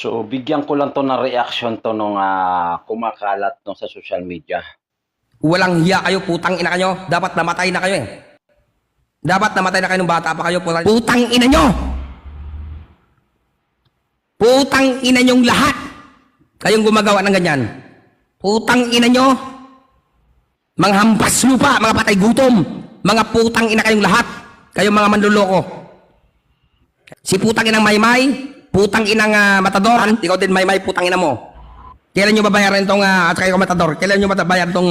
So, bigyan ko lang to ng reaction to nung ah, kumakalat no sa social media. Walang hiya kayo, putang ina kayo. Dapat namatay na kayo eh. Dapat namatay na kayo nung bata pa kayo. Putang, putang ina nyo! Putang ina nyong lahat! Kayong gumagawa ng ganyan. Putang ina nyo! Mga hampas lupa, mga patay gutom. Mga putang ina kayong lahat. Kayong mga manluloko. Si putang inang maymay, putang inang ah, matador, ikaw din maymay, putang ina mo. Kailan nyo babayaran itong, uh, at kayo matador, kailan nyo babayaran itong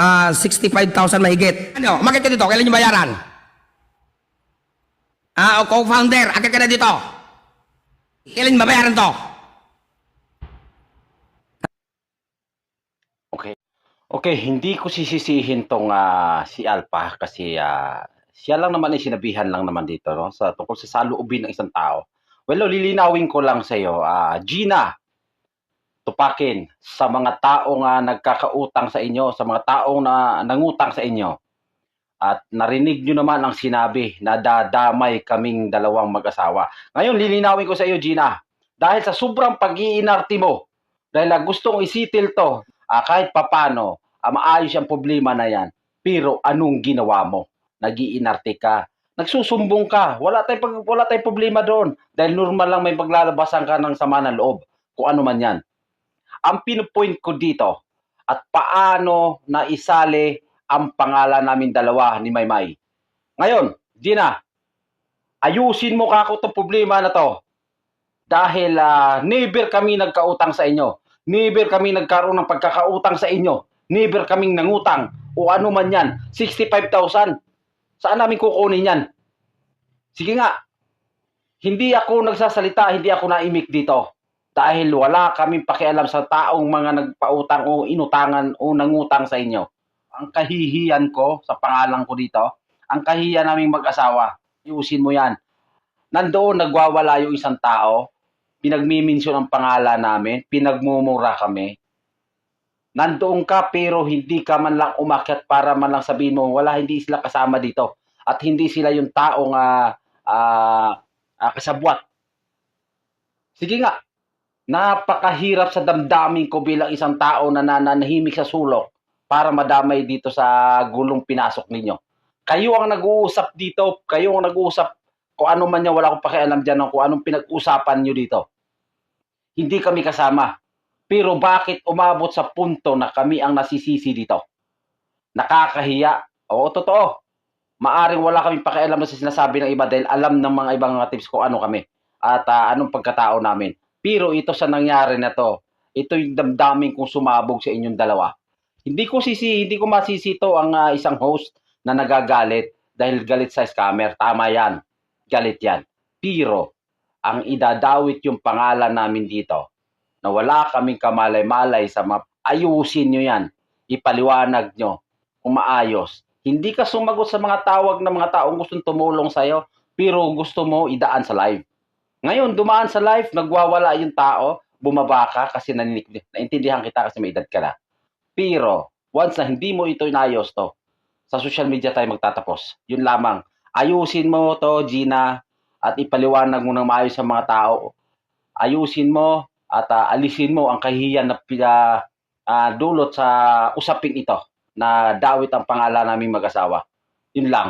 ah 65,000 mahigit? Ano, umakit dito, kailan nyo bayaran? Ah, o co-founder, akit ka na dito. Kailan babayaran to? Okay. Okay, hindi ko sisisihin tong ah, si Alpha kasi ah, siya lang naman ay sinabihan lang naman dito no sa tungkol sa saloobin ng isang tao. Well, lilinawin ko lang sa iyo, ah, Gina, tupakin sa mga taong ah, nagkakautang sa inyo, sa mga taong na nangutang sa inyo. At narinig nyo naman ang sinabi na dadamay kaming dalawang mag-asawa. Ngayon, lilinawin ko sa iyo, Gina, dahil sa sobrang pag-iinarte mo, dahil ah, gustong isitil to, ah, kahit papano, ah, maayos ang problema na yan. Pero anong ginawa mo? Nagiinarte ka. Nagsusumbong ka. Wala tayong, wala tayong problema doon. Dahil normal lang may paglalabasan ka ng sama ng loob. Kung ano man yan. Ang pinupoint ko dito, at paano na isali ang pangalan namin dalawa ni Maymay. Ngayon, Gina, ayusin mo ka ako itong problema na to. Dahil ah, never kami nagkautang sa inyo. Never kami nagkaroon ng pagkakautang sa inyo. Never kaming nangutang. O ano man yan. 65,000. Saan namin kukunin yan? Sige nga. Hindi ako nagsasalita, hindi ako naimik dito. Dahil wala kaming pakialam sa taong mga nagpautang o inutangan o nangutang sa inyo. Ang kahihiyan ko sa pangalan ko dito, ang kahihiyan naming mag-asawa, iusin mo yan. Nandoon nagwawala yung isang tao, pinagmiminsyon ang pangalan namin, pinagmumura kami. Nandoon ka pero hindi ka man lang umakyat para man lang sabihin mo, wala, hindi sila kasama dito. At hindi sila yung taong ah, ah, ah, kasabwat. Sige nga, napakahirap sa damdamin ko bilang isang tao na nananahimik sa sulok para madamay dito sa gulong pinasok ninyo. Kayo ang nag-uusap dito, kayo ang nag-uusap kung ano man yan, wala akong pakialam dyan kung anong pinag-usapan nyo dito. Hindi kami kasama. Pero bakit umabot sa punto na kami ang nasisisi dito? Nakakahiya. Oo, totoo. Maaring wala kaming pakialam sa sinasabi ng iba dahil alam ng mga ibang mga tips kung ano kami at ah, anong pagkatao namin. Pero ito sa nangyari na to, ito yung damdamin kong sumabog sa inyong dalawa. Hindi ko sisi, hindi ko masisito ang ah, isang host na nagagalit dahil galit sa scammer. Tama yan. Galit yan. Pero, ang idadawit yung pangalan namin dito na wala kaming kamalay-malay sa map, ayusin nyo yan. Ipaliwanag nyo kung maayos. Hindi ka sumagot sa mga tawag ng mga taong gustong tumulong sa'yo, pero gusto mo idaan sa live. Ngayon, dumaan sa live, nagwawala yung tao, bumaba ka kasi naninig, naintindihan kita kasi may edad ka na. Pero, once na hindi mo ito inayos to, sa social media tayo magtatapos. Yun lamang. Ayusin mo to, Gina, at ipaliwanag mo ng maayos sa mga tao. Ayusin mo at ah, alisin mo ang kahihiyan na pila, ah, dulot sa usaping ito na dawit ang pangalan naming mag-asawa. Yun lang.